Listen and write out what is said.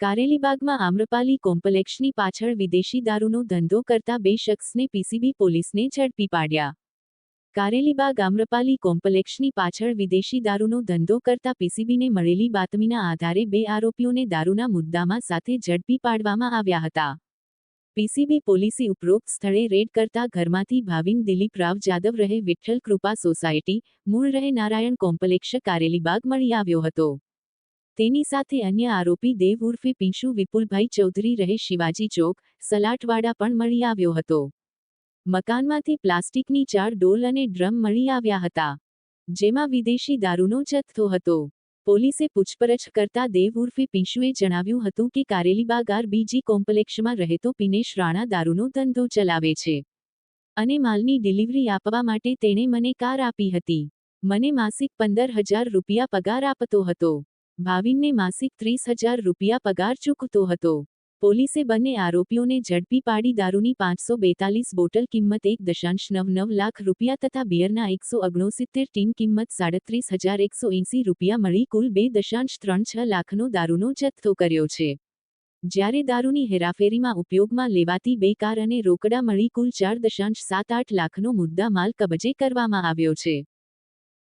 કારેલીબાગમાં આમ્રપાલી કોમ્પ્લેક્ષની પાછળ વિદેશી દારૂનો ધંધો કરતા બે શખ્સને પીસીબી પોલીસને ઝડપી પાડ્યા. કારેલીબાગ આમ્રપાલી કોમ્પ્લેક્ષની પાછળ વિદેશી દારૂનો ધંધો કરતા પીસીબીને મળેલી બાતમીના આધારે બે આરોપીઓને દારૂના મુદ્દામાં સાથે ઝડપી પાડવામાં આવ્યા હતા. પીસીબી પોલીસે ઉપરોક્ત સ્થળે રેડ કરતા ઘરમાંથી ભાવિન દિલીપ રાવ જાદવ રહે વિઠ્ઠલ કૃપા સોસાયટી, મૂળ રહે નારાયણ કોમ્પ્લેક્ષ કારેલીબાગ મળી આવ્યો હતો. તેની સાથે અન્ય આરોપી દેવ ઉર્ફે પિંશુ વિપુલભાઈ ચૌધરી રહે શિવાજી ચોક, સલાટવાડા પણ મળી આવ્યો હતો. મકાનમાંથી પ્લાસ્ટિકની ચાર ડોલ અને ડ્રમ મળી આવ્યા હતા. જેમાં વિદેશી દારૂનો જથ્થો હતો. પોલીસે પૂછપરછ કરતા દેવ ઉર્ફે પિંશુએ જણાવ્યું હતું કે કારેલીબાગાર બીજી કોમ્પ્લેક્ષમાં રહેતો પિનેશ રાણા દારૂનો ધંધો ચલાવે છે. અને માલની ડિલિવરી આપવા માટે તેણે મને કાર આપી હતી. મને માસિક પંદર હજાર રૂપિયા પગાર આપતો હતો. ભાવિનને માસિક ત્રીસ હજાર રૂપિયા પગાર ચૂકતો હતો. પોલીસે બંને આરોપીઓને ઝડપી પાડી દારૂની પાંચસો બેતાલીસ બોટલ કિંમત એક દશાંશ નવ નવ લાખ રૂપિયા તથા બિયરના એકસો ઓગણસિત્તેર ટીન કિંમત સાડત્રીસ હજાર એકસો એંસી રૂપિયા મળી કુલ બે દશાંશ ત્રણ છ લાખનો દારૂનો જથ્થો કર્યો છે. જ્યારે દારૂની હેરાફેરીમાં ઉપયોગમાં લેવાતી બે કાર અને રોકડા મળી કુલ ચાર દશાંશ સાત આઠ લાખનો મુદ્દા માલ કબજે કરવામાં આવ્યો છે.